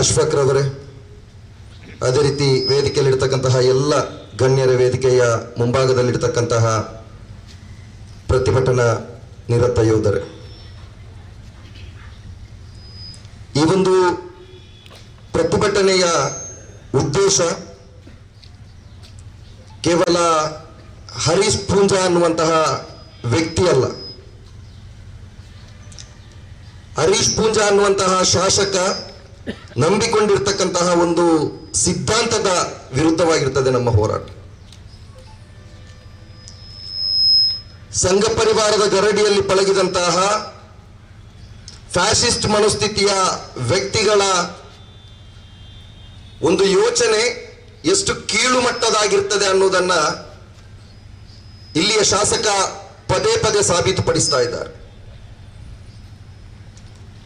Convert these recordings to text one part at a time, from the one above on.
ಅಶ್ಫಾಕ್ ರವರೇ ಅದೇ ರೀತಿ ವೇದಿಕೆಯಲ್ಲಿರ್ತಕ್ಕಂತಹ ಎಲ್ಲ ಗಣ್ಯರ ವೇದಿಕೆಯ ಮುಂಭಾಗದಲ್ಲಿರ್ತಕ್ಕಂತಹ ಪ್ರತಿಭಟನಾ ನಿರತ ಯೋಧರೇ. ಈ ಒಂದು ಪ್ರತಿಭಟನೆಯ ಉದ್ದೇಶ ಕೇವಲ ಹರೀಶ್ ಪೂಂಜಾ ಅನ್ನುವಂತಹ ವ್ಯಕ್ತಿ ಅಲ್ಲ. ಹರೀಶ್ ಪೂಂಜಾ ಅನ್ನುವಂತಹ ಶಾಸಕ ನಂಬಿಕೊಂಡಿರ್ತಕ್ಕಂತಹ ಒಂದು ಸಿದ್ಧಾಂತದ ವಿರುದ್ಧವಾಗಿರ್ತದೆ ನಮ್ಮ ಹೋರಾಟ. ಸಂಘ ಪರಿವಾರದ ಗರಡಿಯಲ್ಲಿ ಪಳಗಿದಂತಹ ಫ್ಯಾಸಿಸ್ಟ್ ಮನಸ್ಥಿತಿಯ ವ್ಯಕ್ತಿಗಳ ಒಂದು ಯೋಚನೆ ಎಷ್ಟು ಕೀಳು ಮಟ್ಟದಾಗಿರ್ತದೆ ಅನ್ನೋದನ್ನ ಇಲ್ಲಿಯ ಶಾಸಕ ಪದೇ ಪದೇ ಸಾಬೀತುಪಡಿಸ್ತಾ ಇದ್ದಾರೆ.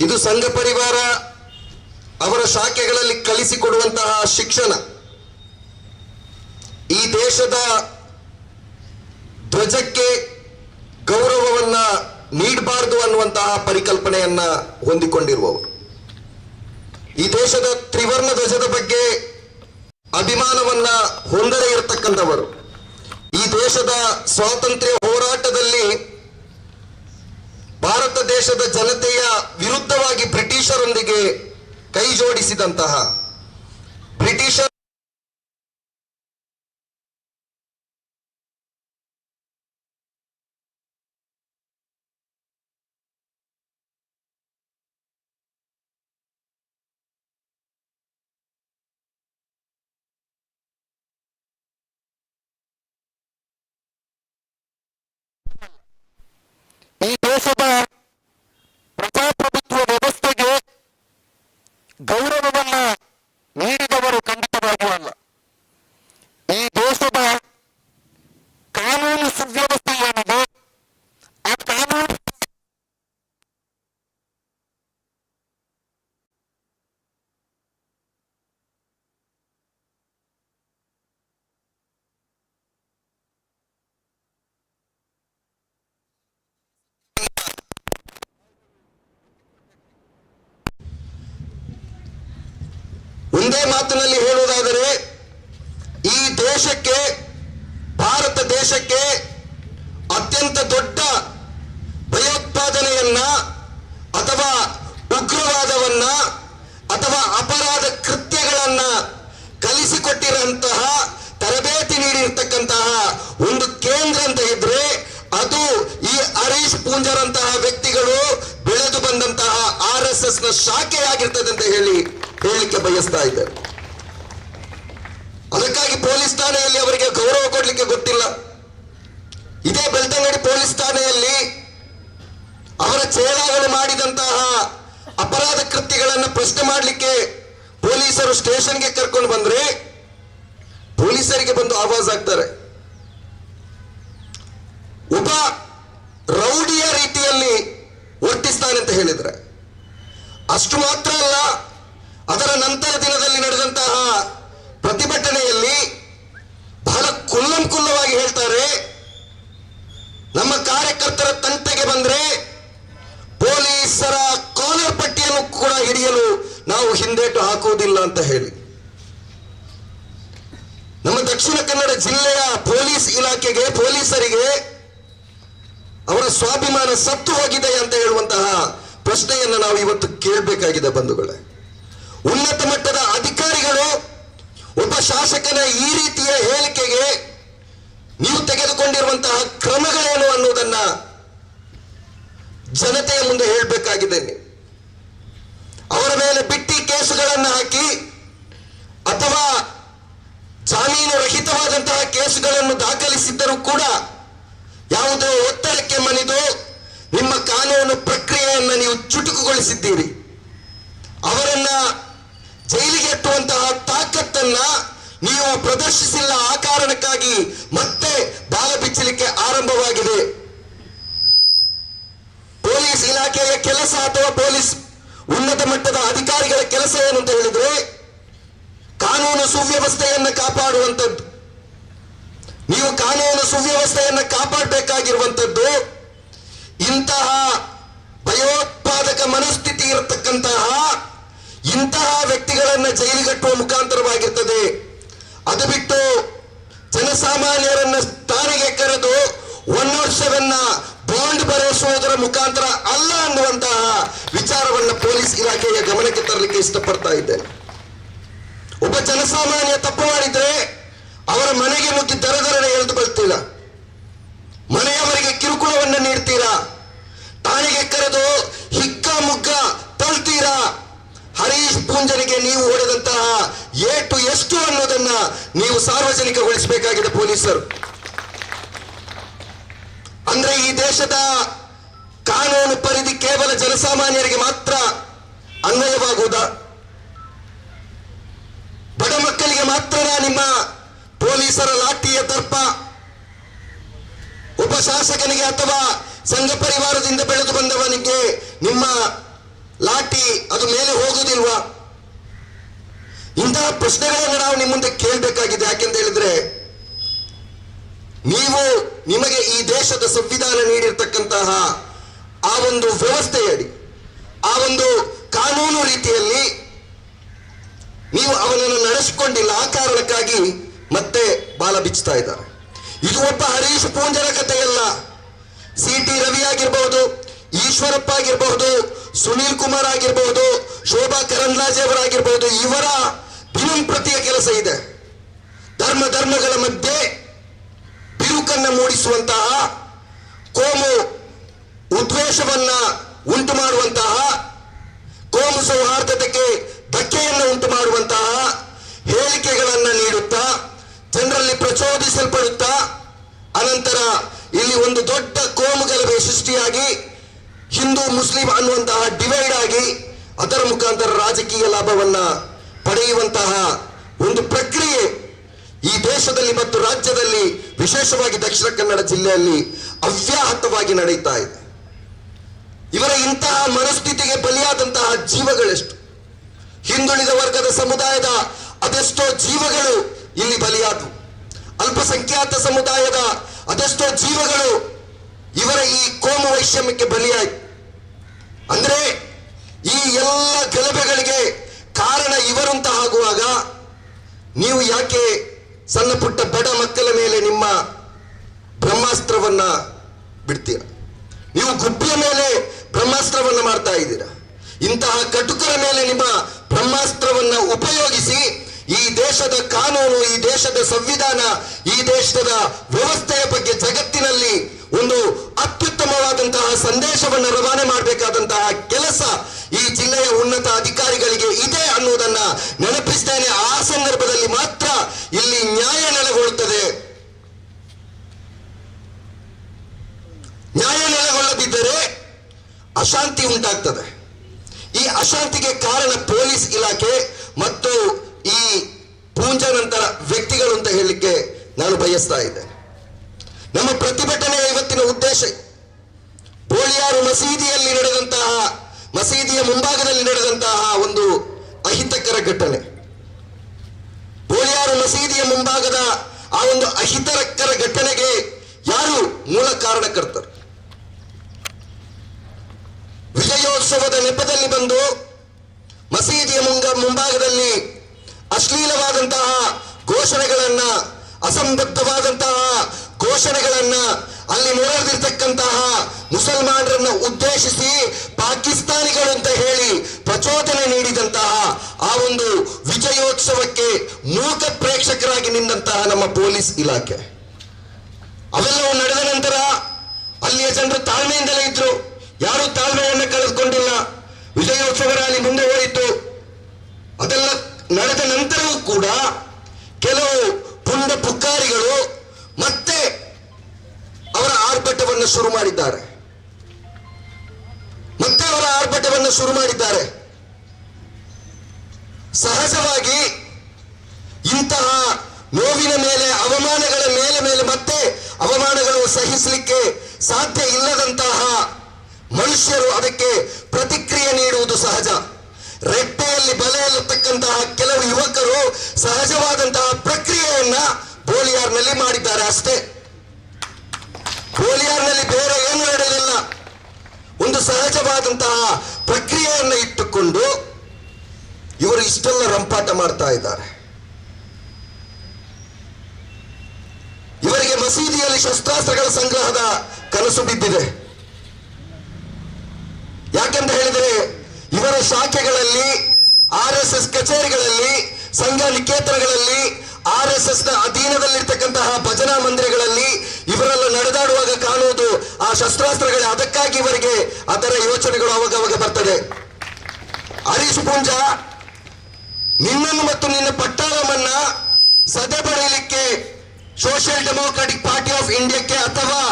ಇದು ಸಂಘ ಪರಿವಾರ ಅವರ ಶಾಖೆಗಳಲ್ಲಿ ಕಲಿಸಿಕೊಡುವಂತಹ ಶಿಕ್ಷಣ ಈ ದೇಶದ ಧ್ವಜಕ್ಕೆ ಗೌರವವನ್ನ ನೀಡಬಾರದು ಅನ್ನುವಂತಹ ಪರಿಕಲ್ಪನೆಯನ್ನ ಹೊಂದಿಕೊಂಡಿರುವವರು. ಈ ದೇಶದ ತ್ರಿವರ್ಣ ಧ್ವಜದ ಬಗ್ಗೆ ಅಭಿಮಾನವನ್ನ ಹೊಂದದೇ ಇರತಕ್ಕಂಥವರು. ಈ ದೇಶದ ಸ್ವಾತಂತ್ರ್ಯ ಹೋರಾಟದಲ್ಲಿ ಭಾರತ ದೇಶದ ಜನತೆಯ ವಿರುದ್ಧವಾಗಿ ಬ್ರಿಟಿಷರೊಂದಿಗೆ ಕೈ ಜೋಡಿಸಿದಂತಹ ಬ್ರಿಟಿಷರ್ ಈ ದೇಶದ ಪ್ರಜಾಪ್ರಭುತ್ವ ವ್ಯವಸ್ಥೆಗೆ ಗೌರವವನ್ನ ನೀಡಿದವರು ಖಂಡಿತವಾಗಿಯೂ ಅಲ್ಲ ಈ ದೇಶದ ಕಾನೂನು ಸುವ್ಯವಸ್ಥೆ ಏನಿದೆ ಆ ಕಾನೂನು ಒಂದೇ ಮಾತಿನಲ್ಲಿ ಹೇಳುವುದಾದರೆ ಈ ದೇಶಕ್ಕೆ ಭಾರತ ದೇಶಕ್ಕೆ ಅತ್ಯಂತ ದೊಡ್ಡ ಭಯೋತ್ಪಾದನೆಯನ್ನ ಅಥವಾ ಉಗ್ರವಾದವನ್ನ ಅಥವಾ ಅಪರಾಧ ಕೃತ್ಯಗಳನ್ನ ಕಲಿಸಿಕೊಟ್ಟಿರಂತಹ ತರಬೇತಿ ನೀಡಿರ್ತಕ್ಕಂತಹ ಒಂದು ಕೇಂದ್ರ ಅಂತ ಇದ್ರೆ ಅದು ಈ ಹರೀಶ್ ಪೂಂಜರಂತಹ ವ್ಯಕ್ತಿಗಳು ಬೆಳೆದು ಬಂದಂತಹ ಆರ್ ಎಸ್ ಎಸ್ನ ಶಾಖೆಯಾಗಿರ್ತದೆ ಅಂತ ಹೇಳಿ ಹೇಳಲಿಕ್ಕೆ ಬಯಸ್ತಾ ಇದ್ದಾರೆ ಅದಕ್ಕಾಗಿ ಪೊಲೀಸ್ ಠಾಣೆಯಲ್ಲಿ ಅವರಿಗೆ ಗೌರವ ಕೊಡ್ಲಿಕ್ಕೆ ಗೊತ್ತಿಲ್ಲ. ಇದೇ ಬೆಳ್ತಂಗಡಿ ಪೊಲೀಸ್ ಠಾಣೆಯಲ್ಲಿ ಅವರ ಚೇಳಾಗಳು ಮಾಡಿದಂತಹ ಅಪರಾಧ ಕೃತ್ಯಗಳನ್ನು ಪ್ರಶ್ನೆ ಮಾಡಲಿಕ್ಕೆ ಪೊಲೀಸರು ಸ್ಟೇಷನ್ಗೆ ಕರ್ಕೊಂಡು ಬಂದ್ರೆ ಪೊಲೀಸರಿಗೆ ಬಂದು ಆವಾಜ್ ಆಗ್ತಾರೆ ಒಬ್ಬ ರೌಡಿಯ ರೀತಿಯಲ್ಲಿ ವರ್ತಿಸ್ತಾನೆ ಅಂತ ಹೇಳಿದ್ರೆ. ಅಷ್ಟು ಮಾತ್ರ ಅಲ್ಲ, ಅದರ ನಂತರ ದಿನದಲ್ಲಿ ನಡೆದಂತಹ ಪ್ರತಿಭಟನೆಯಲ್ಲಿ ಬಹಳ ಕುಲ್ಲಂಕುಲ್ಲವಾಗಿ ಹೇಳ್ತಾರೆ, ನಮ್ಮ ಕಾರ್ಯಕರ್ತರ ತಂಟೆಗೆ ಬಂದ್ರೆ ಪೊಲೀಸರ ಕಾಲರ್ ಪಟ್ಟಿಯನ್ನು ಕೂಡ ಹಿಡಿಯಲು ನಾವು ಹಿಂದೇಟು ಹಾಕುವುದಿಲ್ಲ ಅಂತ ಹೇಳಿ ನಮ್ಮ ದಕ್ಷಿಣ ಕನ್ನಡ ಜಿಲ್ಲೆಯ ಪೊಲೀಸ್ ಇಲಾಖೆಗೆ ಪೊಲೀಸರಿಗೆ ಅವರ ಸ್ವಾಭಿಮಾನ ಸತ್ತು ಹೋಗಿದೆ ಅಂತ ಹೇಳುವಂತಹ ಪ್ರಶ್ನೆಯನ್ನು ನಾವು ಇವತ್ತು ಕೇಳಬೇಕಾಗಿದೆ ಬಂಧುಗಳೇ. ಉನ್ನತ ಮಟ್ಟದ ಅಧಿಕಾರಿಗಳು ಒಬ್ಬ ಶಾಸಕನ ಈ ರೀತಿಯ ಹೇಳಿಕೆಗೆ ನೀವು ತೆಗೆದುಕೊಂಡಿರುವಂತಹ ಕ್ರಮಗಳೇನು ಅನ್ನೋದನ್ನ ಜನತೆಯ ಮುಂದೆ ಹೇಳಬೇಕಾಗಿದೆ. ಅವರ ಮೇಲೆ ಬಿಟ್ಟಿ ಕೇಸುಗಳನ್ನು ಹಾಕಿ ಅಥವಾ ಜಾಮೀನು ರಹಿತವಾದಂತಹ ಕೇಸುಗಳನ್ನು ದಾಖಲಿಸಿದ್ದರೂ ಕೂಡ ಯಾವುದೋ ಒತ್ತಡಕ್ಕೆ ಮಣಿದು ನಿಮ್ಮ ಕಾನೂನು ಪ್ರಕ್ರಿಯೆಯನ್ನು ನೀವು ಚುಟುಕುಗೊಳಿಸಿದ್ದೀರಿ. ಅವರನ್ನ ಜೈಲಿಗೆ ಎತ್ತುವಂತಹ ತಾಕತ್ತನ್ನ ನೀವು ಪ್ರದರ್ಶಿಸಿಲ್ಲ. ಆ ಕಾರಣಕ್ಕಾಗಿ ಮತ್ತೆ ಬಾಲ ಬಿಚ್ಚಲಿಕ್ಕೆ ಆರಂಭವಾಗಿದೆ. ಪೊಲೀಸ್ ಇಲಾಖೆಯ ಕೆಲಸ ಅಥವಾ ಪೊಲೀಸ್ ಉನ್ನತ ಮಟ್ಟದ ಅಧಿಕಾರಿಗಳ ಕೆಲಸ ಏನು ಅಂತ ಹೇಳಿದ್ರೆ, ಕಾನೂನು ಸುವ್ಯವಸ್ಥೆಯನ್ನು ಕಾಪಾಡುವಂಥದ್ದು. ನೀವು ಕಾನೂನು ಸುವ್ಯವಸ್ಥೆಯನ್ನು ಕಾಪಾಡಬೇಕಾಗಿರುವಂಥದ್ದು ಇಂತಹ ಭಯೋತ್ಪಾದಕ ಮನಸ್ಥಿತಿ ಇರತಕ್ಕಂತಹ ಇಂತಹ ವ್ಯಕ್ತಿಗಳನ್ನ ಜೈಲಿಗಟ್ಟುವ ಮುಖಾಂತರವಾಗಿರ್ತದೆ. ಅದು ಬಿಟ್ಟು ಜನಸಾಮಾನ್ಯರನ್ನ ತಾನಿಗೆ ಕರೆದು ಒನ್ ವರ್ಷವನ್ನ ಬಾಂಡ್ ಬರೆಸುವುದರ ಮುಖಾಂತರ ಅಲ್ಲ ಅನ್ನುವಂತಹ ವಿಚಾರವನ್ನ ಪೊಲೀಸ್ ಇಲಾಖೆಯ ಗಮನಕ್ಕೆ ತರಲಿಕ್ಕೆ ಇಷ್ಟಪಡ್ತಾ ಇದ್ದೇನೆ. ಒಬ್ಬ ಜನಸಾಮಾನ್ಯ ತಪ್ಪು ಮಾಡಿದ್ರೆ ಅವರ ಮನೆಗೆ ನುಗ್ಗಿ ದರದರನೆ ಎಳೆದು ಬರ್ತೀರಾ ಮನೆಯವರಿಗೆ ಕಿರುಕುಳವನ್ನು ನೀಡ್ತೀರಾ? ಠಾಣೆಗೆ ಕರೆದು ಹಿಕ್ಕ ಮುಗ್ಗ ತಳ್ತೀರಾ? ಹರೀಶ್ ಪೂಂಜನಿಗೆ ನೀವು ಹೊಡೆದಂತಹ ಏಟು ಎಷ್ಟು ಅನ್ನೋದನ್ನ ನೀವು ಸಾರ್ವಜನಿಕಗೊಳಿಸಬೇಕಾಗಿದೆ ಪೊಲೀಸರು. ಅಂದ್ರೆ ಈ ದೇಶದ ಕಾನೂನು ಪರಿಧಿ ಕೇವಲ ಜನಸಾಮಾನ್ಯರಿಗೆ ಮಾತ್ರ ಅನ್ವಯವಾಗುವುದ? ಬಡ ಮಕ್ಕಳಿಗೆ ಮಾತ್ರ ನಿಮ್ಮ ಪೊಲೀಸರ ಲಾಠಿಯ ದರ್ಪ? ಉಪ ಶಾಸಕನಿಗೆ ಅಥವಾ ಸಂಘ ಪರಿವಾರದಿಂದ ಬೆಳೆದು ಬಂದವನಿಗೆ ನಿಮ್ಮ ಲಾಟಿ ಅದು ಮೇಲೆ ಹೋಗುವುದಿಲ್ವಾ ಇಂತಹ ಪ್ರಶ್ನೆಗಳನ್ನು ನಾವು ನಿಮ್ಮ ಮುಂದೆ ಕೇಳಬೇಕಾಗಿದೆ. ಯಾಕೆಂತ ಹೇಳಿದ್ರೆ, ನೀವು ನಿಮಗೆ ಈ ದೇಶದ ಸಂವಿಧಾನ ನೀಡಿರ್ತಕ್ಕಂತಹ ಆ ಒಂದು ವ್ಯವಸ್ಥೆಯಡಿ, ಆ ಒಂದು ಕಾನೂನು ರೀತಿಯಲ್ಲಿ ನೀವು ಅವನನ್ನು ನಡೆಸಿಕೊಂಡಿಲ್ಲ. ಆ ಕಾರಣಕ್ಕಾಗಿ ಮತ್ತೆ ಬಾಲ ಬಿಚ್ಚುತ್ತಾ ಇದ್ದಾರೆ. ಇದು ಒಬ್ಬ ಹರೀಶ್ ಪೂಂಜರ ಕಥೆಯಲ್ಲ. ಸಿ ಟಿ ರವಿ ಆಗಿರಬಹುದು ಈಶ್ವರಪ್ಪ ಆಗಿರಬಹುದು ಸುನೀಲ್ ಕುಮಾರ್ ಆಗಿರಬಹುದು ಶೋಭಾ ಕರಂದ್ಲಾಜೆ ಅವರಾಗಿರ್ಬಹುದು ಇವರ ದಿನಂಪ್ರತಿಯ ಕೆಲಸ ಇದೆ. ಧರ್ಮ ಧರ್ಮಗಳ ಮಧ್ಯೆ ಬಿರುಕನ್ನ ಮೂಡಿಸುವಂತಹ, ಕೋಮು ಉದ್ವೇಷವನ್ನ ಉಂಟು ಮಾಡುವಂತಹ, ಕೋಮು ಸೌಹಾರ್ದತೆಗೆ ಧಕ್ಕೆಯನ್ನು ಉಂಟು ಮಾಡುವಂತಹ ಹೇಳಿಕೆಗಳನ್ನು ನೀಡುತ್ತಾ, ಜನರಲ್ಲಿ ಪ್ರಚೋದಿಸಲ್ಪಡುತ್ತಾ, ಅನಂತರ ಇಲ್ಲಿ ಒಂದು ದೊಡ್ಡ ಕೋಮುಗಲಭೆ ಸೃಷ್ಟಿಯಾಗಿ, ಹಿಂದೂ, ಮುಸ್ಲಿಂ ಅನ್ನುವಂತಹ ಡಿವೈಡ್ ಆಗಿ, ಅದರ ಮುಖಾಂತರ ರಾಜಕೀಯ ಲಾಭವನ್ನ ಪಡೆಯುವಂತಹ ಒಂದು ಪ್ರಕ್ರಿಯೆ ಈ ದೇಶದಲ್ಲಿ ಮತ್ತು ರಾಜ್ಯದಲ್ಲಿ ವಿಶೇಷವಾಗಿ ದಕ್ಷಿಣ ಕನ್ನಡ ಜಿಲ್ಲೆಯಲ್ಲಿ ಅವ್ಯಾಹತವಾಗಿ ನಡೀತಾ ಇದೆ. ಇವರ ಇಂತಹ ಮನಸ್ಥಿತಿಗೆ ಬಲಿಯಾದಂತಹ ಜೀವಗಳೆಷ್ಟು. ಹಿಂದುಳಿದ ವರ್ಗದ ಸಮುದಾಯದ ಅದೆಷ್ಟೋ ಜೀವಗಳು ಇಲ್ಲಿ ಬಲಿಯಾದವು. ಅಲ್ಪಸಂಖ್ಯಾತ ಸಮುದಾಯದ ಅದೆಷ್ಟೋ ಜೀವಗಳು ಇವರ ಈ ಕೋಮ ವೈಷಮ್ಯಕ್ಕೆ ಬಲಿಯಾಯಿತು ಅಂದ್ರೆ ಈ ಎಲ್ಲ ಗಲಭೆಗಳಿಗೆ ಕಾರಣ ಇವರಂತ ಆಗುವಾಗ ನೀವು ಯಾಕೆ ಸಣ್ಣ ಪುಟ್ಟ ಬಡ ಮಕ್ಕಳ ಮೇಲೆ ನಿಮ್ಮ ಬ್ರಹ್ಮಾಸ್ತ್ರವನ್ನ ಬಿಡ್ತೀರ? ನೀವು ಗುಬ್ಬಿಯ ಮೇಲೆ ಬ್ರಹ್ಮಾಸ್ತ್ರವನ್ನ ಮಾಡ್ತಾ ಇದ್ದೀರಾ? ಇಂತಹ ಕಟುಕರ ಮೇಲೆ ನಿಮ್ಮ ಬ್ರಹ್ಮಾಸ್ತ್ರವನ್ನ ಉಪಯೋಗಿಸಿ ಈ ದೇಶದ ಕಾನೂನು, ಈ ದೇಶದ ಸಂವಿಧಾನ, ಈ ದೇಶದ ವ್ಯವಸ್ಥೆಯ ಬಗ್ಗೆ ಜಗತ್ತಿನಲ್ಲಿ ಒಂದು ಅತ್ಯುತ್ತಮವಾದಂತಹ ಸಂದೇಶವನ್ನು ರವಾನೆ ಮಾಡಬೇಕಾದಂತಹ ಕೆಲಸ ಈ ಜಿಲ್ಲೆಯ ಉನ್ನತ ಅಧಿಕಾರಿಗಳಿಗೆ ಇದೆ ಅನ್ನುವುದನ್ನ ನೆನಪಿಸ್ತೇನೆ ಆ ಸಂದರ್ಭದಲ್ಲಿ ಮಾತ್ರ ಇಲ್ಲಿ ನ್ಯಾಯ ನೆಲೆಗೊಳ್ಳುತ್ತದೆ. ನ್ಯಾಯ ನೆಲೆಗೊಳ್ಳದಿದ್ದರೆ ಅಶಾಂತಿ ಉಂಟಾಗ್ತದೆ. ಈ ಅಶಾಂತಿಗೆ ಕಾರಣ ಪೊಲೀಸ್ ಇಲಾಖೆ ಮತ್ತು ಈ ಪೂಂಜಾನಂತರ ವ್ಯಕ್ತಿಗಳು ಅಂತ ಹೇಳಲಿಕ್ಕೆ ನಾನು ಬಯಸ್ತಾ ಇದ್ದೇನೆ ನಮ್ಮ ಪ್ರತಿಭಟನೆಯ ಇವತ್ತಿನ ಉದ್ದೇಶ, ಬೋಳಿಯಾರು ಮಸೀದಿಯಲ್ಲಿ ನಡೆದಂತಹ, ಮಸೀದಿಯ ಮುಂಭಾಗದಲ್ಲಿ ನಡೆದಂತಹ ಒಂದು ಅಹಿತಕರ ಘಟನೆ. ಬೋಳಿಯಾರು ಮಸೀದಿಯ ಮುಂಭಾಗದ ಆ ಒಂದು ಅಹಿತಕರ ಘಟನೆಗೆ ಯಾರು ಮೂಲ ಕಾರಣಕರ್ತರು? ವಿಜಯೋತ್ಸವದ ನೆಪದಲ್ಲಿ ಬಂದು ಮಸೀದಿಯ ಮುಂಗ ಮುಂಭಾಗದಲ್ಲಿ ಅಶ್ಲೀಲವಾದಂತಹ ಘೋಷಣೆಗಳನ್ನ, ಅಸಂಬದ್ಧವಾದಂತಹ ಘೋಷಣೆಗಳನ್ನ ಅಲ್ಲಿ ನೋಡದಿರ್ತಕ್ಕಂತಹ ಮುಸಲ್ಮಾನರನ್ನ ಉದ್ದೇಶಿಸಿ ಪಾಕಿಸ್ತಾನಿಗಳು ಅಂತ ಹೇಳಿ ಪ್ರಚೋದನೆ ನೀಡಿದಂತಹ ಆ ಒಂದು ವಿಜಯೋತ್ಸವಕ್ಕೆ ಮೂಕ ಪ್ರೇಕ್ಷಕರಾಗಿ ನಿಂತಹ ನಮ್ಮ ಪೊಲೀಸ್ ಇಲಾಖೆ. ಅವೆಲ್ಲವೂ ನಡೆದ ನಂತರ ಅಲ್ಲಿಯ ಜನರು ತಾಳ್ಮೆಯಿಂದಲೇ ಇದ್ರು. ಯಾರು ತಾಳ್ಮೆಯನ್ನು ಕಳೆದುಕೊಂಡಿಲ್ಲ. ವಿಜಯೋತ್ಸವ ರ್ಯಾಲಿ ಮುಂದೆ ಹೋಯಿತು. ಅದೆಲ್ಲ ನಡೆದ ನಂತರವೂ ಕೂಡ ಕೆಲವು ಪುಂಡ ಪುಕ್ಕಾರಿಗಳು ಮತ್ತೆ ಅವರ ಆರ್ಭಟವನ್ನು ಶುರು ಮಾಡಿದ್ದಾರೆ. ಮತ್ತೆ ಅವರ ಆರ್ಭಟವನ್ನು ಶುರು ಮಾಡಿದ್ದಾರೆ. ಸಹಜವಾಗಿ ಇಂತಹ ನೋವಿನ ಮೇಲೆ, ಅವಮಾನಗಳ ಮೇಲೆ ಮೇಲೆ ಮತ್ತೆ ಅವಮಾನಗಳು ಸಹಿಸಲಿಕ್ಕೆ ಸಾಧ್ಯ ಇಲ್ಲದಂತಹ ಮನುಷ್ಯರು ಅದಕ್ಕೆ ಪ್ರತಿಕ್ರಿಯೆ ನೀಡುವುದು ಸಹಜ. ರೆಟ್ಟೆಯಲ್ಲಿ ಬಲೆಯಲ್ಲಿರ್ತಕ್ಕಂತಹ ಕೆಲವು ಯುವಕರು ಸಹಜವಾದಂತಹ ಪ್ರಕ್ರಿಯೆಯನ್ನ ಬೋಲಿಯಾರ್ನಲ್ಲಿ ಮಾಡಿದ್ದಾರೆ ಅಷ್ಟೇ. ಬೋಲಿಯಾರ್ನಲ್ಲಿ ಬೇರೆ ಏನು ನಡೆಯಲಿಲ್ಲ ಒಂದು ಸಹಜವಾದಂತಹ ಪ್ರಕ್ರಿಯೆಯನ್ನು ಇಟ್ಟುಕೊಂಡು ಇವರು ಇಷ್ಟೆಲ್ಲ ರಂಪಾಟ ಮಾಡ್ತಾ ಇದ್ದಾರೆ. ಇವರಿಗೆ ಮಸೀದಿಯಲ್ಲಿ ಶಸ್ತ್ರಾಸ್ತ್ರಗಳ ಸಂಗ್ರಹದ ಕನಸು ಬಿದ್ದಿದೆ. ಯಾಕೆಂತ ಹೇಳಿದರೆ ಇವರ ಶಾಖೆಗಳಲ್ಲಿ, ಆರ್ ಎಸ್ ಎಸ್ ಕಚೇರಿಗಳಲ್ಲಿ, ಸಂಘ ನಿಕೇತನಗಳಲ್ಲಿ, ಆರ್ ಎಸ್ ಎಸ್ನ ಅಧೀನದಲ್ಲಿರ್ತಕ್ಕಂತಹ ಭಜನಾ ಮಂದಿರಗಳಲ್ಲಿ ಇವರೆಲ್ಲ ನಡೆದಾಡುವಾಗ ಕಾಣುವುದು ಆ ಶಸ್ತ್ರಾಸ್ತ್ರಗಳೇ. ಅದಕ್ಕಾಗಿ ಇವರಿಗೆ ಅದರ ಯೋಚನೆಗಳು ಅವಾಗವಾಗ ಬರ್ತದೆ. ಹರೀಶ್ ಪೂಂಜ, ನಿನ್ನನ್ನು ಮತ್ತು ನಿನ್ನ ಪಟ್ಟಾಳಮನ್ನ ಸದೆ ಪಡೆಯಲಿಕ್ಕೆ ಸೋಷಿಯಲ್ ಡೆಮೋಕ್ರಾಟಿಕ್ ಪಾರ್ಟಿ ಆಫ್ ಇಂಡಿಯಾಕ್ಕೆ ಅಥವಾ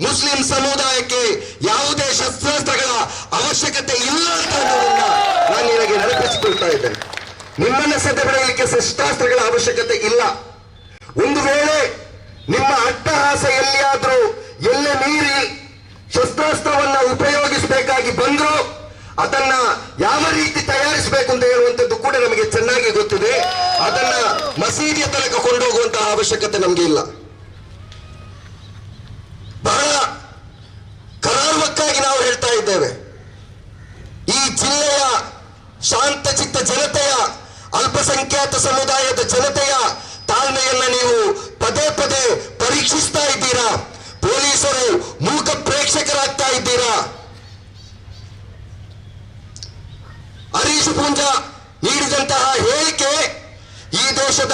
ಮುಸ್ಲಿಂ ಸಮುದಾಯಕ್ಕೆ ಯಾವುದೇ ಶಸ್ತ್ರಾಸ್ತ್ರಗಳ ಅವಶ್ಯಕತೆ ಇಲ್ಲ ಅಂತ ನಾನು ನಿನಗೆ ನೆನಪಿಸಿಕೊಳ್ತಾ ಇದ್ದೇನೆ. ನಿಮ್ಮನ್ನ ಸದೆ ಪಡೆಯಲಿಕ್ಕೆ ಶಸ್ತ್ರಾಸ್ತ್ರಗಳ ಅವಶ್ಯಕತೆ ಇಲ್ಲ. ಒಂದು ವೇಳೆ ನಿಮ್ಮ ಅಟ್ಟಹಾಸ ಎಲ್ಲಿಯಾದ್ರೂ ಎಲ್ಲ ಮೀರಿ ಶಸ್ತ್ರಾಸ್ತ್ರವನ್ನ ಉಪಯೋಗಿಸಬೇಕಾಗಿ ಬಂದ್ರು ಅದನ್ನ ಯಾವ ರೀತಿ ತಯಾರಿಸಬೇಕು ಅಂತ ಹೇಳುವಂತದ್ದು ಕೂಡ ನಮಗೆ ಚೆನ್ನಾಗಿ ಗೊತ್ತಿದೆ. ಅದನ್ನ ಮಸೀದಿಯ ತನಕ ಕೊಂಡೋಗುವಂತಹ ಅವಶ್ಯಕತೆ ನಮಗೆ ಇಲ್ಲ. ಬಹಳ ಕರಾರುವಕ್ಕಾಗಿ ನಾವು ಹೇಳ್ತಾ ಇದ್ದೇವೆ. ಈ ಜಿಲ್ಲೆಯ ಶಾಂತಚಿತ್ತ ಜನತೆಯ, ಅಲ್ಪಸಂಖ್ಯಾತ ಸಮುದಾಯದ ಜನತೆಯ ತಾಳ್ಮೆಯನ್ನ ನೀವು ಪದೇ ಪದೇ ಪರೀಕ್ಷಿಸ್ತಾ ಇದ್ದೀರಾ? ಪೊಲೀಸರು ಮೂಕ ಪ್ರೇಕ್ಷಕರಾಗ್ತಾ ಇದ್ದೀರಾ? ಹರೀಶ್ ಪೂಂಜ ನೀಡಿದಂತಹ ಹೇಳಿಕೆ ಈ ದೇಶದ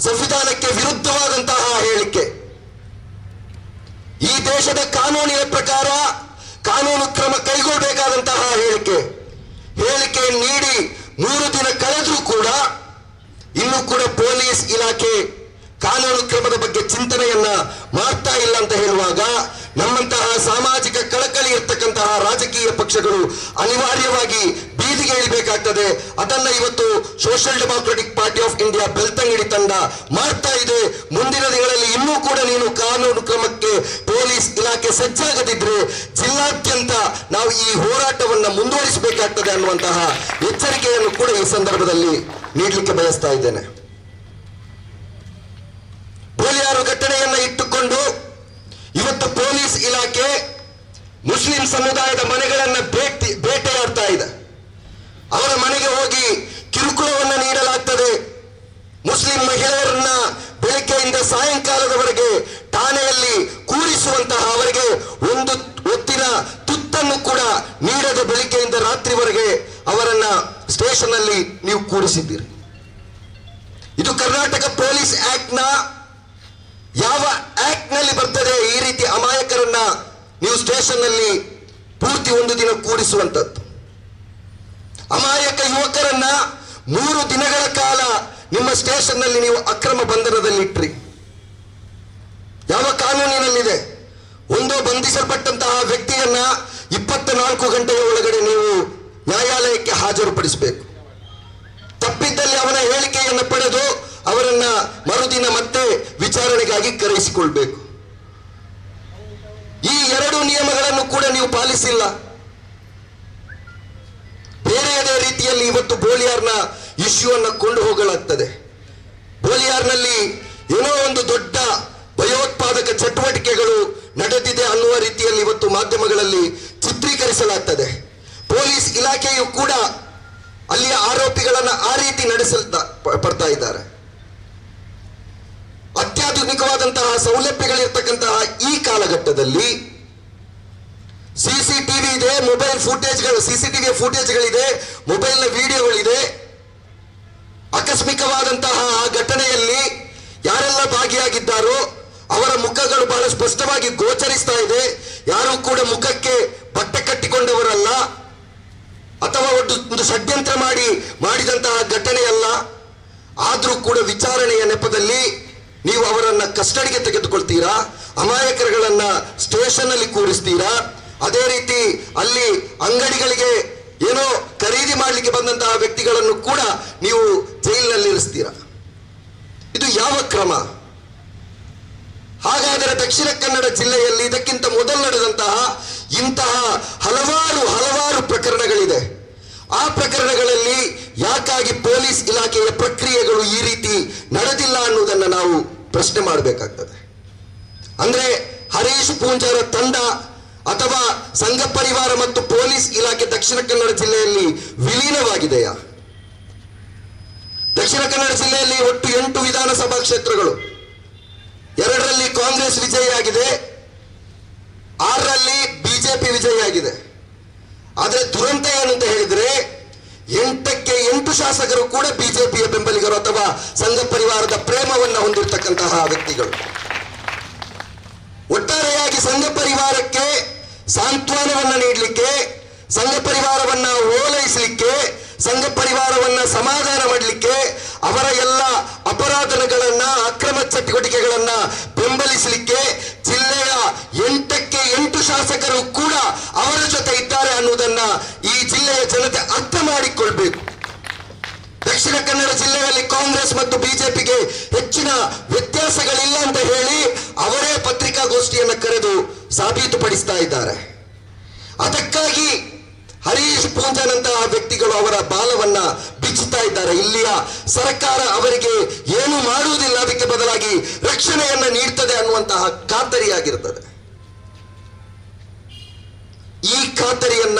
ಸಂವಿಧಾನಕ್ಕೆ ವಿರುದ್ಧವಾದಂತಹ ಹೇಳಿಕೆ. ಈ ದೇಶದ ಕಾನೂನಿನ ಪ್ರಕಾರ ಕಾನೂನು ಕ್ರಮ ಕೈಗೊಳ್ಳಬೇಕಾದಂತಹ ಹೇಳಿಕೆ. ಹೇಳಿಕೆ ನೀಡಿ ಮೂರು ದಿನ ಕಳೆದರೂ ಕೂಡ ಇನ್ನೂ ಕೂಡ ಪೊಲೀಸ್ ಇಲಾಖೆ ಕಾನೂನು ಕ್ರಮದ ಬಗ್ಗೆ ಚಿಂತನೆಯನ್ನ ಮಾಡ್ತಾ ಇಲ್ಲ ಅಂತ ಹೇಳುವಾಗ ನಮ್ಮಂತಹ ಸಾಮಾಜಿಕ ಕಳಕಳಿ ಇರ್ತಕ್ಕಂತಹ ರಾಜಕೀಯ ಪಕ್ಷಗಳು ಅನಿವಾರ್ಯವಾಗಿ ಬೀದಿಗೆ ಇಳಿಬೇಕಾಗ್ತದೆ ಅದನ್ನ ಇವತ್ತು social democratic party of India Belthangady ತಂಡ ಮಾಡ್ತಾ ಇದೆ. ಮುಂದಿನ ದಿನಗಳಲ್ಲಿ ಇನ್ನೂ ಕೂಡ ನೀನು ಕಾನೂನು ಕ್ರಮಕ್ಕೆ ಪೊಲೀಸ್ ಇಲಾಖೆ ಸಜ್ಜಾಗದಿದ್ರೆ ಜಿಲ್ಲಾದ್ಯಂತ ನಾವು ಈ ಹೋರಾಟವನ್ನ ಮುಂದುವರಿಸಬೇಕಾಗ್ತದೆ ಅನ್ನುವಂತಹ ಎಚ್ಚರಿಕೆಯನ್ನು ಕೂಡ ಈ ಸಂದರ್ಭದಲ್ಲಿ ನೀಡಲಿಕ್ಕೆ ಬಯಸ್ತಾ ಇದ್ದೇನೆ. ಪೋಲಿಯಾರು ಘಟನೆಯನ್ನ ಇಟ್ಟುಕೊಂಡು ಇವತ್ತು ಪೊಲೀಸ್ ಇಲಾಖೆ ಮುಸ್ಲಿಂ ಸಮುದಾಯದ ಮನೆಗಳನ್ನ ಭೇಟಿ, ಬೇಟೆಯಾಡ್ತಾ ಇದೆ. ಅವರ ಮನೆಗೆ ಹೋಗಿ ಕಿರುಕುಳವನ್ನು ನೀಡಲಾಗ್ತದೆ. ಮುಸ್ಲಿಂ ಮಹಿಳೆಯರನ್ನ ಬೆಳಿಗ್ಗೆಯಿಂದ ಸಾಯಂಕಾಲದವರೆಗೆ ಠಾಣೆಯಲ್ಲಿ ಕೂರಿಸುವಂತಹ ಅವರಿಗೆ ಒಂದು ಹೊತ್ತಿನ ತುತ್ತನ್ನು ಕೂಡ ನೀಡದೆ ಬೆಳಿಗ್ಗೆಯಿಂದ ರಾತ್ರಿವರೆಗೆ ಅವರನ್ನ ಸ್ಟೇಷನ್ ಅಲ್ಲಿ ನೀವು ಕೂರಿಸಿದ್ದೀರಿ. ಇದು ಕರ್ನಾಟಕ ಪೊಲೀಸ್ ಆಕ್ಟ್ನ ಯಾವ ಆಕ್ಟ್ನಲ್ಲಿ ಬರ್ತದೆ ಈ ರೀತಿ ಅಮಾಯಕರನ್ನ ನೀವು ಸ್ಟೇಷನ್ನಲ್ಲಿ ಪೂರ್ತಿ ಒಂದು ದಿನ ಕೂರಿಸುವಂತದ್ದು ಅಮಾಯಕ ಯುವಕರನ್ನ ಮೂರು ದಿನಗಳ ಕಾಲ ನಿಮ್ಮ ಸ್ಟೇಷನ್ನಲ್ಲಿ ನೀವು ಅಕ್ರಮ ಬಂಧನದಲ್ಲಿ ಇಟ್ರಿ ಯಾವ ಕಾನೂನಿನಲ್ಲಿದೆ? ಒಂದು ಬಂಧಿಸಲ್ಪಟ್ಟಂತಹ ವ್ಯಕ್ತಿಯನ್ನ ಇಪ್ಪತ್ನಾಲ್ಕು ಗಂಟೆಯ ಒಳಗಡೆ ನೀವು ನ್ಯಾಯಾಲಯಕ್ಕೆ ಹಾಜರುಪಡಿಸಬೇಕು. ತಪ್ಪಿದ್ದಲ್ಲಿ ಅವನ ಹೇಳಿಕೆಯನ್ನು ಪಡೆದು ಅವರನ್ನ ಮರುದಿನ ಮತ್ತೆ ವಿಚಾರಣೆಗಾಗಿ ಕರೆಸಿಕೊಳ್ಬೇಕು ಈ ಎರಡು ನಿಯಮಗಳನ್ನು ಕೂಡ ನೀವು ಪಾಲಿಸಿಲ್ಲ. ಬೇರೆಯದೇ ರೀತಿಯಲ್ಲಿ ಇವತ್ತು ಬೋಲಿಯಾರ್ನ ಇಶ್ಯೂ ಅನ್ನ ಕೊಂಡು ಹೋಗಲಾಗ್ತದೆ. ಬೋಲಿಯಾರ್ನಲ್ಲಿ ಏನೋ ಒಂದು ದೊಡ್ಡ ಭಯೋತ್ಪಾದಕ ಚಟುವಟಿಕೆಗಳು ನಡೆದಿದೆ ಅನ್ನುವ ರೀತಿಯಲ್ಲಿ ಇವತ್ತು ಮಾಧ್ಯಮಗಳಲ್ಲಿ ಚಿತ್ರೀಕರಿಸಲಾಗ್ತದೆ. ಪೊಲೀಸ್ ಇಲಾಖೆಯು ಕೂಡ ಅಲ್ಲಿಯ ಆರೋಪಿಗಳನ್ನ ಆ ರೀತಿ ನಡೆಸಲ್ತಾ ಪಡ್ತಾ ಇದ್ದಾರೆ. ಅತ್ಯಾಧುನಿಕವಾದಂತಹ ಸೌಲಭ್ಯಗಳಿರ್ತಕ್ಕಂತಹ ಈ ಕಾಲಘಟ್ಟದಲ್ಲಿ ಸಿಸಿಟಿವಿ ಇದೆ ಮೊಬೈಲ್ ಫುಟೇಜ್ಗಳು ಸಿಸಿಟಿವಿ ಫುಟೇಜ್ಗಳಿದೆ ಮೊಬೈಲ್ನ ವಿಡಿಯೋಗಳಿದೆ. ಆಕಸ್ಮಿಕವಾದಂತಹ ಆ ಘಟನೆಯಲ್ಲಿ ಯಾರೆಲ್ಲ ಭಾಗಿಯಾಗಿದ್ದಾರೋ, ಅವರ ಮುಖಗಳು ಬಹಳ ಸ್ಪಷ್ಟವಾಗಿ ಗೋಚರಿಸ್ತಾ ಇದೆ. ಯಾರು ಕೂಡ ಮುಖಕ್ಕೆ ಬಟ್ಟೆ ಕಟ್ಟಿಕೊಂಡವರಲ್ಲ, ಅಥವಾ ಒಂದು ಷಡ್ಯಂತ್ರ ಮಾಡಿ ಮಾಡಿದಂತಹ ಘಟನೆಯಲ್ಲ, ಆದರೂ ಕೂಡ ವಿಚಾರಣೆಯ ನೆಪದಲ್ಲಿ ನೀವು ಅವರನ್ನ ಕಸ್ಟಡಿಗೆ ತೆಗೆದುಕೊಳ್ತೀರಾ? ಅಮಾಯಕರುಗಳನ್ನ ಸ್ಟೇಷನ್ ಅಲ್ಲಿ ಕೂರಿಸ್ತೀರಾ? ಅದೇ ರೀತಿ ಅಲ್ಲಿ ಅಂಗಡಿಗಳಿಗೆ ಏನೋ ಖರೀದಿ ಮಾಡಲಿಕ್ಕೆ ಬಂದಂತಹ ವ್ಯಕ್ತಿಗಳನ್ನು ಕೂಡ ನೀವು ಜೈಲಿನಲ್ಲಿ ಇರಿಸ್ತೀರಾ? ಇದು ಯಾವ ಕ್ರಮ? ಹಾಗಾದರೆ ದಕ್ಷಿಣ ಕನ್ನಡ ಜಿಲ್ಲೆಯಲ್ಲಿ ಇದಕ್ಕಿಂತ ಮೊದಲು ನಡೆದಂತಹ ಇಂತಹ ಹಲವಾರು ಹಲವಾರು ಪ್ರಕರಣಗಳಿದೆ. ಆ ಪ್ರಕರಣಗಳಲ್ಲಿ ಯಾಕಾಗಿ ಪೊಲೀಸ್ ಇಲಾಖೆಯ ಪ್ರಕ್ರಿಯೆಗಳು ಈ ರೀತಿ ನಡೆದಿಲ್ಲ ಅನ್ನುವುದನ್ನು ನಾವು ಪ್ರಶ್ನೆ ಮಾಡಬೇಕಾಗ್ತದೆ. ಅಂದ್ರೆ ಹರೀಶ್ ಪೂಂಜಾರ ತಂಡ ಅಥವಾ ಸಂಘ ಪರಿವಾರ ಮತ್ತು ಪೊಲೀಸ್ ಇಲಾಖೆ ದಕ್ಷಿಣ ಕನ್ನಡ ಜಿಲ್ಲೆಯಲ್ಲಿ ವಿಲೀನವಾಗಿದೆಯಾ? ದಕ್ಷಿಣ ಕನ್ನಡ ಜಿಲ್ಲೆಯಲ್ಲಿ ಒಟ್ಟು ಎಂಟು ವಿಧಾನಸಭಾ ಕ್ಷೇತ್ರಗಳು. ಎರಡರಲ್ಲಿ ಕಾಂಗ್ರೆಸ್ ವಿಜಯಿಯಾಗಿದೆ. ಆರರಲ್ಲಿ ಬಿಜೆಪಿ ವಿಜಯಿಯಾಗಿದೆ. ಆದರೆ ದುರಂತ ಏನಂತ ಹೇಳಿದ್ರೆ, ಎಂಟಕ್ಕೆ ಎಂಟು ಶಾಸಕರು ಕೂಡ ಬಿಜೆಪಿಯ ಬೆಂಬಲಿಗರು ಅಥವಾ ಸಂಘ ಪರಿವಾರದ ಪ್ರೇಮವನ್ನು ಹೊಂದಿರತಕ್ಕಂತಹ ವ್ಯಕ್ತಿಗಳು. ಒಟ್ಟಾರೆಯಾಗಿ ಸಂಘ ಪರಿವಾರಕ್ಕೆ ಸಾಂತ್ವನವನ್ನ ನೀಡಲಿಕ್ಕೆ, ಸಂಘ ಪರಿವಾರವನ್ನ ಓಲೈಸಲಿಕ್ಕೆ, ಸಂಘ ಪರಿವಾರವನ್ನ ಸಮಾಧಾನ ಮಾಡಲಿಕ್ಕೆ, ಅವರ ಎಲ್ಲ ಅಪರಾಧಗಳನ್ನ, ಅಕ್ರಮ ಚಟುವಟಿಕೆಗಳನ್ನ ಬೆಂಬಲಿಸಲಿಕ್ಕೆ ಜಿಲ್ಲೆಯ ಎಂಟಕ್ಕೆ ಎಂಟು ಶಾಸಕರು ಕೂಡ ಅವರ ಜೊತೆ ಇದ್ದಾರೆ ಅನ್ನುವುದನ್ನ ಈ ಜಿಲ್ಲೆಯ ಜನತೆ ಅರ್ಥ ಮಾಡಿಕೊಳ್ಬೇಕು. ದಕ್ಷಿಣ ಕನ್ನಡ ಜಿಲ್ಲೆಯಲ್ಲಿ ಕಾಂಗ್ರೆಸ್ ಮತ್ತು ಬಿಜೆಪಿಗೆ ಹೆಚ್ಚಿನ ವ್ಯತ್ಯಾಸಗಳಿಲ್ಲ ಅಂತ ಹೇಳಿ ಅವರೇ ಪತ್ರಿಕಾಗೋಷ್ಠಿಯನ್ನು ಕರೆದು ಸಾಬೀತುಪಡಿಸ್ತಾ ಇದ್ದಾರೆ. ಅದಕ್ಕಾಗಿ ಹರೀಶ್ ಪೂಂಜನಂತಹ ವ್ಯಕ್ತಿಗಳು ಅವರ ಬಾಲವನ್ನ ಬಿಚ್ಚುತ್ತಾ ಇದ್ದಾರೆ. ಇಲ್ಲಿಯ ಸರ್ಕಾರ ಅವರಿಗೆ ಏನು ಮಾಡುವುದಿಲ್ಲ. ಅದಕ್ಕೆ ಬದಲಾಗಿ ರಕ್ಷಣೆಯನ್ನ ನೀಡ್ತದೆ ಅನ್ನುವಂತಹ ಖಾತರಿಯಾಗಿರ್ತದೆ ಈ ಖಾತರಿಯನ್ನ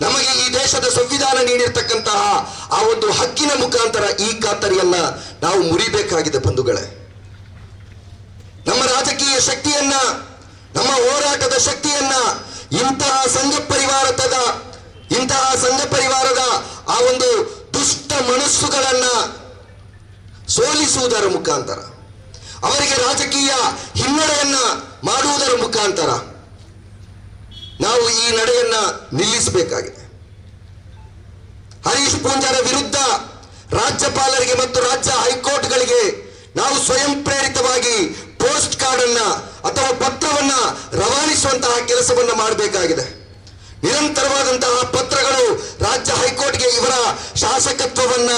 ನಮಗೆ ಈ ದೇಶದ ಸಂವಿಧಾನ ನೀಡಿರ್ತಕ್ಕಂತಹ ಆ ಒಂದು ಹಕ್ಕಿನ ಮುಖಾಂತರ ಈ ಖಾತರಿಯನ್ನ ನಾವು ಮುರಿಬೇಕಾಗಿದೆ ಬಂಧುಗಳೇ ನಮ್ಮ ರಾಜಕೀಯ ಶಕ್ತಿಯನ್ನ ನಮ್ಮ ಹೋರಾಟದ ಶಕ್ತಿಯನ್ನ ಇಂತಹ ಸಂಘ ಪರಿವಾರದ ಇಂತಹ ಸಂಘ ಪರಿವಾರದ ಆ ಒಂದು ದುಷ್ಟ ಮನಸ್ಸುಗಳನ್ನ ಸೋಲಿಸುವುದರ ಮುಖಾಂತರ, ಅವರಿಗೆ ರಾಜಕೀಯ ಹಿನ್ನಡೆಯನ್ನ ಮಾಡುವುದರ ಮುಖಾಂತರ ನಾವು ಈ ನಡೆಯನ್ನ ನಿಲ್ಲಿಸಬೇಕಾಗಿದೆ. ಹರೀಶ್ ಪೂಂಜಾರ ವಿರುದ್ಧ ರಾಜ್ಯಪಾಲರಿಗೆ ಮತ್ತು ರಾಜ್ಯ ಹೈಕೋರ್ಟ್ಗಳಿಗೆ ನಾವು ಸ್ವಯಂ ಪ್ರೇರಿತವಾಗಿ ಪೋಸ್ಟ್ ಕಾರ್ಡ್ ಅನ್ನ ಅಥವಾ ಪತ್ರವನ್ನ ರವಾನಿಸುವಂತಹ ಕೆಲಸವನ್ನು ಮಾಡಬೇಕಾಗಿದೆ. ನಿರಂತರವಾದಂತಹ ಪತ್ರಗಳು ರಾಜ್ಯ ಹೈಕೋರ್ಟ್ಗೆ ಇವರ ಶಾಸಕತ್ವವನ್ನ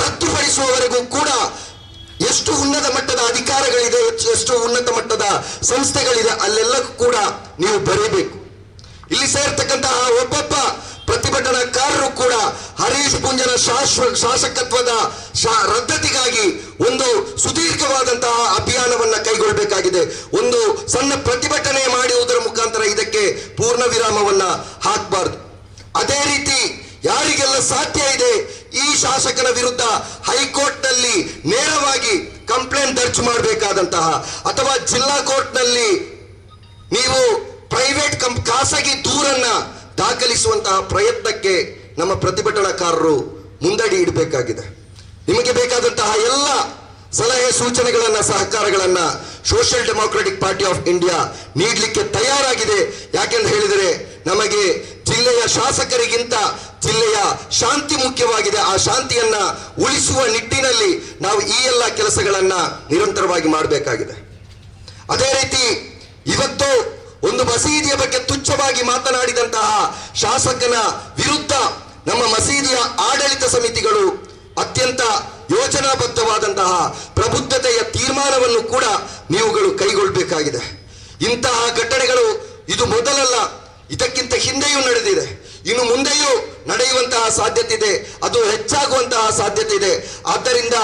ರದ್ದುಪಡಿಸುವವರೆಗೂ ಕೂಡ ಎಷ್ಟು ಉನ್ನತ ಮಟ್ಟದ ಅಧಿಕಾರಗಳಿದೆ, ಎಷ್ಟು ಉನ್ನತ ಮಟ್ಟದ ಸಂಸ್ಥೆಗಳಿದೆ, ಅಲ್ಲೆಲ್ಲಕ್ಕೂ ಕೂಡ ನೀವು ಬರೀಬೇಕು. ಇಲ್ಲಿ ಸೇರ್ತಕ್ಕಂತಹ ಒಬ್ಬೊಬ್ಬ ಪ್ರತಿಭಟನಾಕಾರರು ಕೂಡ ಹರೀಶ್ ಪುಂಜನ ಶಾಶ್ವ, ಶಾಸಕತ್ವದ ರದ್ದತಿಗಾಗಿ ಒಂದು ಸುದೀರ್ಘವಾದಂತಹ ಅಭಿಯಾನವನ್ನ ಕೈಗೊಳ್ಳಬೇಕಾಗಿದೆ. ಒಂದು ಸಣ್ಣ ಪ್ರತಿಭಟನೆ ಮಾಡುವುದರ ಮುಖಾಂತರ ಇದಕ್ಕೆ ಪೂರ್ಣ ವಿರಾಮವನ್ನ ಹಾಕಬಾರ್ದು. ಅದೇ ರೀತಿ ಯಾರಿಗೆಲ್ಲ ಸಾಧ್ಯ ಇದೆ ಈ ಶಾಸಕನ ವಿರುದ್ಧ ಹೈಕೋರ್ಟ್ನಲ್ಲಿ ನೇರವಾಗಿ ಕಂಪ್ಲೇಂಟ್ ದರ್ಜು ಮಾಡಬೇಕಾದಂತಹ ಅಥವಾ ಜಿಲ್ಲಾ ಕೋರ್ಟ್ನಲ್ಲಿ ನೀವು ಪ್ರೈವೇಟ್ ಕಂ, ಖಾಸಗಿ ದೂರನ್ನ ದಾಖಲಿಸುವಂತಹ ಪ್ರಯತ್ನಕ್ಕೆ ನಮ್ಮ ಪ್ರತಿಭಟನಾಕಾರರು ಮುಂದಡಿ ಇಡಬೇಕಾಗಿದೆ. ನಿಮಗೆ ಬೇಕಾದಂತಹ ಎಲ್ಲ ಸಲಹೆ ಸೂಚನೆಗಳನ್ನ, ಸಹಕಾರಗಳನ್ನ social democratic party of India ನೀಡಲಿಕ್ಕೆ ತಯಾರಾಗಿದೆ. ಯಾಕೆಂದ್ರೆ ಹೇಳಿದರೆ, ನಮಗೆ ಜಿಲ್ಲೆಯ ಶಾಸಕರಿಗಿಂತ ಜಿಲ್ಲೆಯ ಶಾಂತಿ ಮುಖ್ಯವಾಗಿದೆ. ಆ ಶಾಂತಿಯನ್ನ ಉಳಿಸುವ ನಿಟ್ಟಿನಲ್ಲಿ ನಾವು ಈ ಎಲ್ಲ ಕೆಲಸಗಳನ್ನ ನಿರಂತರವಾಗಿ ಮಾಡಬೇಕಾಗಿದೆ. ಅದೇ ರೀತಿ ಇವತ್ತು ಒಂದು ಮಸೀದಿಯ ಬಗ್ಗೆ ತುಚ್ಛವಾಗಿ ಮಾತನಾಡಿದಂತಹ ಶಾಸಕನ ವಿರುದ್ಧ ನಮ್ಮ ಮಸೀದಿಯ ಆಡಳಿತ ಸಮಿತಿಗಳು ಅತ್ಯಂತ ಯೋಜನಾಬದ್ಧವಾದಂತಹ ಪ್ರಬುದ್ಧತೆಯ ತೀರ್ಮಾನವನ್ನು ಕೂಡ ನೀವುಗಳು ಕೈಗೊಳ್ಳಬೇಕಾಗಿದೆ ಇಂತಹ ಘಟನೆಗಳು ಇದು ಮೊದಲಲ್ಲ, ಇದಕ್ಕಿಂತ ಹಿಂದೆಯೂ ನಡೆದಿದೆ. ಇನ್ನು ಮುಂದೆಯೂ ನಡೆಯುವಂತಹ ಸಾಧ್ಯತೆ ಇದೆ. ಅದು ಹೆಚ್ಚಾಗುವಂತಹ ಸಾಧ್ಯತೆ ಇದೆ. ಆದ್ದರಿಂದ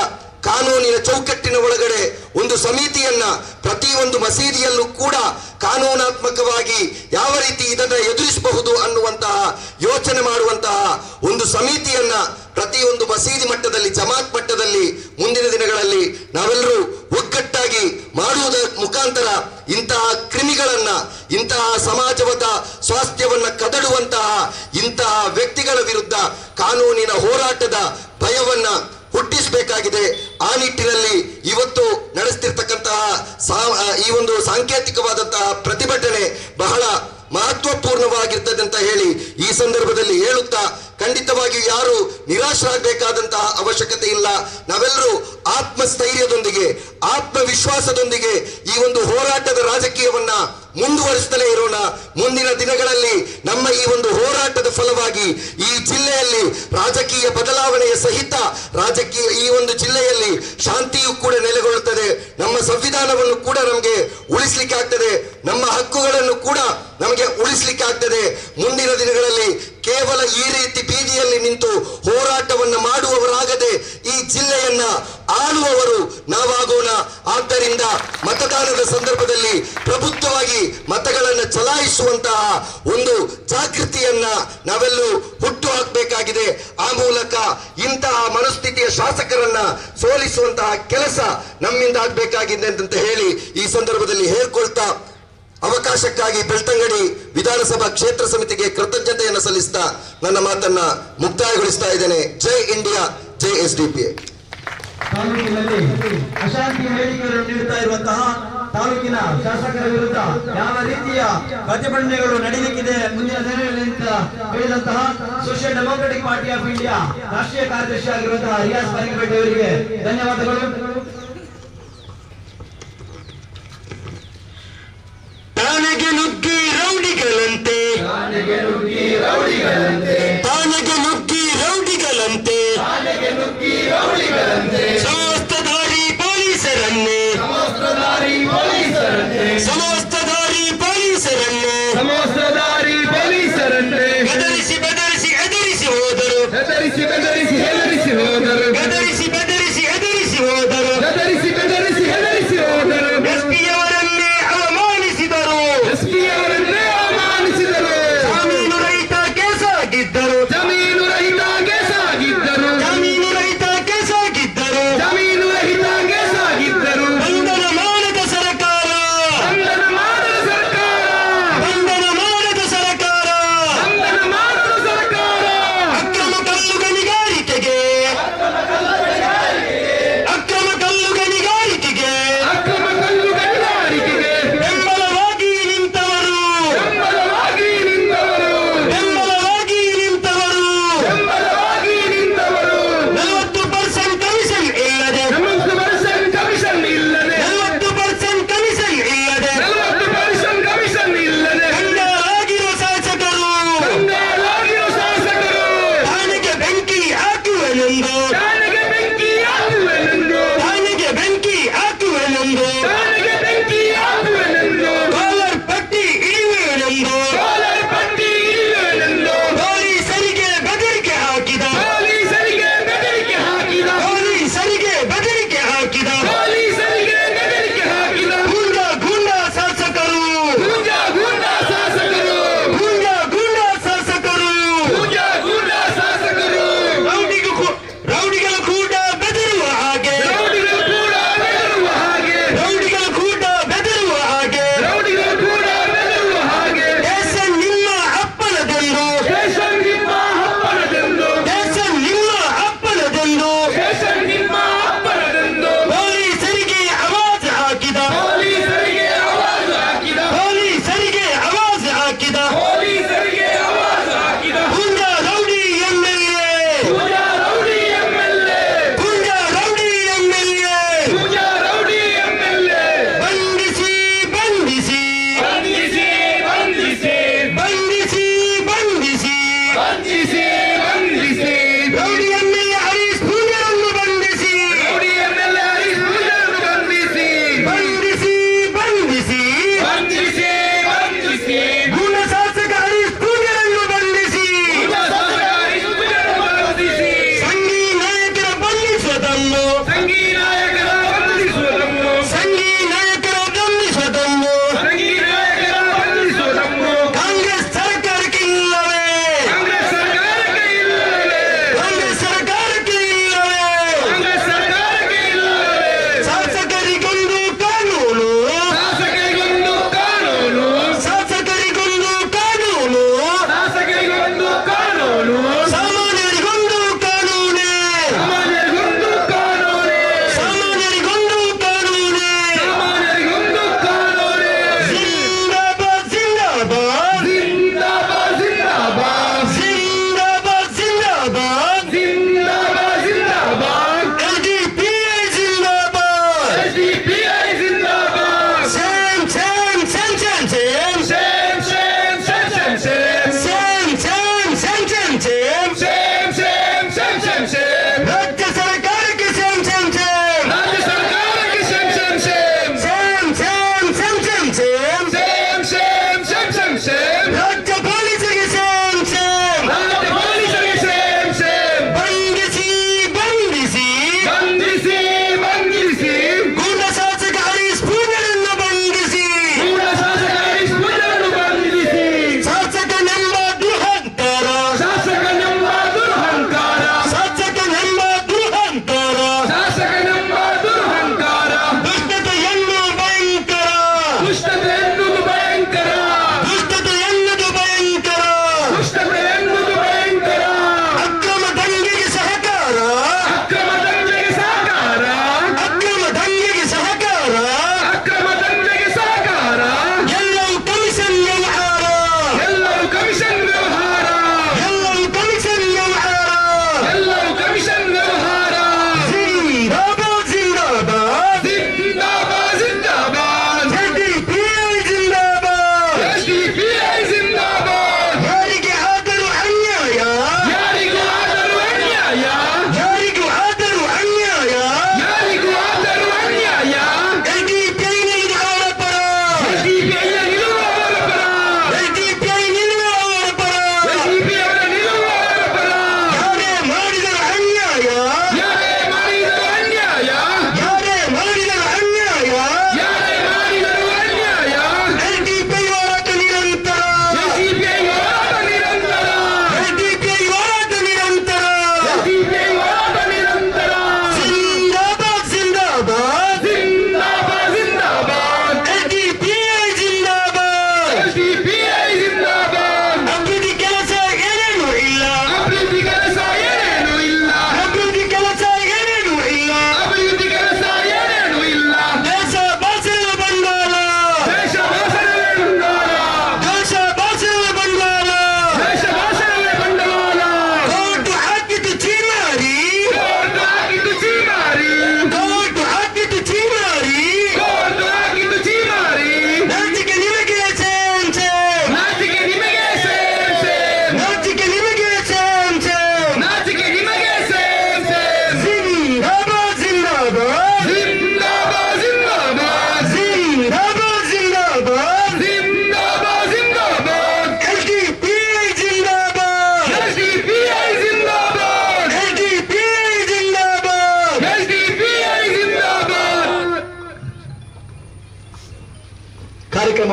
ಕಾನೂನಿನ ಚೌಕಟ್ಟಿನ ಒಳಗಡೆ ಒಂದು ಸಮಿತಿಯನ್ನ ಪ್ರತಿಯೊಂದು ಮಸೀದಿಯಲ್ಲೂ ಕೂಡ ಕಾನೂನಾತ್ಮಕವಾಗಿ ಯಾವ ರೀತಿ ಇದನ್ನ ಎದುರಿಸಬಹುದು ಅನ್ನುವಂತಹ ಯೋಚನೆ ಮಾಡುವಂತಹ ಒಂದು ಸಮಿತಿಯನ್ನ ಪ್ರತಿಯೊಂದು ಮಸೀದಿ ಮಟ್ಟದಲ್ಲಿ, ಜಮಾತ್ ಮಟ್ಟದಲ್ಲಿ ಮುಂದಿನ ದಿನಗಳಲ್ಲಿ ನಾವೆಲ್ಲರೂ ಒಗ್ಗಟ್ಟಾಗಿ ಮಾಡುವುದರ ಮುಖಾಂತರ ಇಂತಹ ಕ್ರಿಮಿಗಳನ್ನ, ಇಂತಹ ಸಮಾಜವದ ಸ್ವಾಸ್ಥ್ಯವನ್ನ ಕದಡುವಂತಹ ಇಂತಹ ವ್ಯಕ್ತಿಗಳ ವಿರುದ್ಧ ಕಾನೂನಿನ ಹೋರಾಟದ ಭಯವನ್ನ ಹುಟ್ಟಿಸಬೇಕಾಗಿದೆ. ಆ ನಿಟ್ಟಿನಲ್ಲಿ ಇವತ್ತು ನಡೆಸ್ತಿರ್ತಕ್ಕಂತಹ ಈ ಒಂದು ಸಾಂಕೇತಿಕವಾದಂತಹ ಪ್ರತಿಭಟನೆ ಬಹಳ ಮಹತ್ವಪೂರ್ಣವಾಗಿರ್ತದೆ ಅಂತ ಹೇಳಿ ಈ ಸಂದರ್ಭದಲ್ಲಿ ಹೇಳುತ್ತಾ ಖಂಡಿತವಾಗಿಯೂ ಯಾರು ನಿರಾಶರಾಗಬೇಕಾದಂತಹ ಅವಶ್ಯಕತೆ ಇಲ್ಲ. ನಾವೆಲ್ಲರೂ ಆತ್ಮಸ್ಥೈರ್ಯದೊಂದಿಗೆ, ಆತ್ಮವಿಶ್ವಾಸದೊಂದಿಗೆ ಈ ಒಂದು ಹೋರಾಟದ ರಾಜಕೀಯವನ್ನ ಮುಂದುವರಿಸುತ್ತಲೇ ಇರೋಣ. ಮುಂದಿನ ದಿನಗಳಲ್ಲಿ ನಮ್ಮ ಈ ಒಂದು ಹೋರಾಟದ ಫಲವಾಗಿ ಈ ಜಿಲ್ಲೆಯಲ್ಲಿ ರಾಜಕೀಯ ಬದಲಾವಣೆಯ ಸಹಿತ ರಾಜಕೀಯ ಈ ಒಂದು ಜಿಲ್ಲೆಯಲ್ಲಿ ಶಾಂತಿಯು ಕೂಡ ನೆಲೆಗೊಳ್ಳುತ್ತದೆ. ನಮ್ಮ ಸಂವಿಧಾನವನ್ನು ಕೂಡ ನಮಗೆ ಉಳಿಸ್ಲಿಕ್ಕೆ ಆಗ್ತದೆ. ನಮ್ಮ ಹಕ್ಕುಗಳನ್ನು ಕೂಡ ನಮಗೆ ಉಳಿಸ್ಲಿಕ್ಕೆ ಆಗ್ತದೆ. ಮುಂದಿನ ದಿನಗಳಲ್ಲಿ ಕೇವಲ ಈ ರೀತಿ ಬೀದಿಯಲ್ಲಿ ನಿಂತು ಹೋರಾಟವನ್ನು ಮಾಡುವವರಾಗದೆ ಈ ಜಿಲ್ಲೆಯನ್ನ ಆಳುವವರು ನಾವಾಗೋಣ. ಆದ್ದರಿಂದ ಮತದಾನದ ಸಂದರ್ಭದಲ್ಲಿ ಪ್ರಬುದ್ಧವಾಗಿ ಮತಗಳನ್ನು ಚಲಾಯಿಸುವಂತಹ ಒಂದು ಜಾಗೃತಿಯನ್ನ ನಾವೆಲ್ಲೂ ಹುಟ್ಟು ಹಾಕಬೇಕಾಗಿದೆ. ಆ ಮೂಲಕ ಇಂತಹ ಮನಸ್ಥಿತಿಯ ಶಾಸಕರನ್ನ ಸೋಲಿಸುವಂತಹ ಕೆಲಸ ನಮ್ಮಿಂದ ಆಗ್ಬೇಕಾಗಿದೆ ಅಂತ ಹೇಳಿ ಈ ಸಂದರ್ಭದಲ್ಲಿ ಹೇಳ್ಕೊಳ್ತಾ ಅವಕಾಶಕ್ಕಾಗಿ ಬೆಳ್ತಂಗಡಿ ವಿಧಾನಸಭಾ ಕ್ಷೇತ್ರ ಸಮಿತಿಗೆ ಕೃತಜ್ಞತೆಯನ್ನು ಸಲ್ಲಿಸ್ತಾ ನನ್ನ ಮಾತನ್ನ ಮುಕ್ತಾಯಗೊಳಿಸ್ತಾ ಇದ್ದೇನೆ. ಜೈ ಇಂಡಿಯಾ, ಜೈ ಎಸ್ ಡಿ ಪಿ ತಾಲೂಕಿನಲ್ಲಿ ಅಶಾಂತಿ ಹೇಳಿಕೆಗಳನ್ನು ನೀಡುತ್ತಾ ಇರುವಂತಹ ತಾಲೂಕಿನ ಶಾಸಕರ ವಿರುದ್ಧ ಯಾವ ರೀತಿಯ ಪ್ರತಿಭಟನೆಗಳು ನಡೀಲಿಕ್ಕಿದೆ ಮುಂದಿನ ದಿನಗಳಲ್ಲಿ ಅಂತ ಹೇಳಿದಂತಹ social democratic party of India ರಾಷ್ಟ್ರೀಯ ಕಾರ್ಯದರ್ಶಿ ಆಗಿರುವಂತಹ ರಿಯಾಸ್ ಬಾರಿಕಪೇಟೆ ಅವರಿಗೆ ಧನ್ಯವಾದಗಳು. ತಾನೆಗೆ ನುಗ್ಗಿ ರೌಡಿಗಳಂತೆ. ತಾನೆಗೆ সমস্ত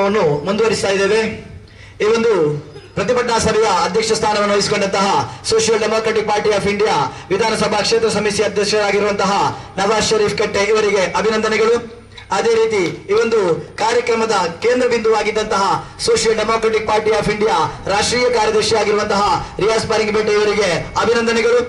ಕಾರ್ಯಕ್ರಮವನ್ನು ಮುಂದುವರಿಸ್ತಾ ಇದ್ದೇವೆ. ಈ ಒಂದು ಪ್ರತಿಭಟನಾ ಸಭೆಯ ಅಧ್ಯಕ್ಷ ಸ್ಥಾನವನ್ನು ವಹಿಸಿಕೊಂಡಂತಹ social democratic party of India ವಿಧಾನಸಭಾ ಕ್ಷೇತ್ರ ಸಮಿತಿ ಅಧ್ಯಕ್ಷರಾಗಿರುವಂತಹ ನವಾಜ್ ಶರೀಫ್ ಕಟ್ಟೆ ಇವರಿಗೆ ಅಭಿನಂದನೆಗಳು. ಅದೇ ರೀತಿ ಈ ಒಂದು ಕಾರ್ಯಕ್ರಮದ ಕೇಂದ್ರ ಬಿಂದುವಾಗಿದ್ದಂತಹ social democratic party of India ರಾಷ್ಟ್ರೀಯ ಕಾರ್ಯದರ್ಶಿ ಆಗಿರುವಂತಹ ರಿಯಾಸ್ ಪಾರಿಂಗ್ ಬೆಟ್ಟೆ ಇವರಿಗೆ ಅಭಿನಂದನೆಗಳು.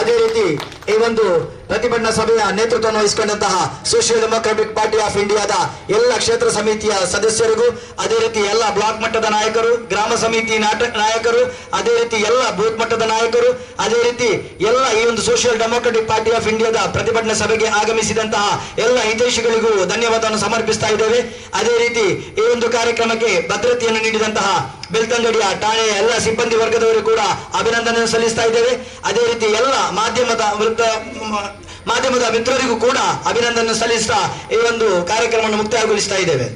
ಅದೇ ರೀತಿ ಈ ಒಂದು ಪ್ರತಿಭಟನಾ ಸಭೆಯ ನೇತೃತ್ವವನ್ನು ವಹಿಸಿಕೊಂಡಂತಹ ಸೋಷಿಯಲ್ ಡೆಮೊಕ್ರಾಟಿಕ್ ಪಾರ್ಟಿ ಆಫ್ ಇಂಡಿಯಾದ ಎಲ್ಲ ಕ್ಷೇತ್ರ ಸಮಿತಿಯ ಸದಸ್ಯರಿಗೂ, ಅದೇ ರೀತಿ ಎಲ್ಲ ಬ್ಲಾಕ್ ಮಟ್ಟದ ನಾಯಕರು, ಗ್ರಾಮ ಸಮಿತಿ ನಾಟಕ ನಾಯಕರು, ಅದೇ ರೀತಿ ಎಲ್ಲ ಬೂತ್ ಮಟ್ಟದ ನಾಯಕರು, ಅದೇ ರೀತಿ ಎಲ್ಲ ಈ ಒಂದು ಸೋಷಿಯಲ್ ಡೆಮೊಕ್ರಾಟಿಕ್ ಪಾರ್ಟಿ ಆಫ್ ಇಂಡಿಯಾದ ಪ್ರತಿಭಟನಾ ಸಭೆಗೆ ಆಗಮಿಸಿದಂತಹ ಎಲ್ಲ ಹಿತೈಷಿಗಳಿಗೂ ಧನ್ಯವಾದವನ್ನು ಸಮರ್ಪಿಸ್ತಾ ಇದ್ದೇವೆ. ಅದೇ ರೀತಿ ಈ ಒಂದು ಕಾರ್ಯಕ್ರಮಕ್ಕೆ ಭದ್ರತೆಯನ್ನು ನೀಡಿದಂತಹ ಬೆಳ್ತಂಗಡಿಯ ಠಾಣೆಯ ಎಲ್ಲ ಸಿಬ್ಬಂದಿ ವರ್ಗದವರು ಕೂಡ ಅಭಿನಂದನೆ ಸಲ್ಲಿಸ್ತಾ ಇದ್ದೇವೆ. ಅದೇ ರೀತಿ ಎಲ್ಲ ಮಾಧ್ಯಮದ ವೃತ್ತ, ಮಾಧ್ಯಮದ ಮಿತ್ರರಿಗೂ ಕೂಡ ಅಭಿನಂದನೆ ಸಲ್ಲಿಸ್ತಾ ಈ ಒಂದು ಕಾರ್ಯಕ್ರಮವನ್ನು ಮುಕ್ತಾಯಗೊಳಿಸ್ತಾ ಇದ್ದೇವೆ.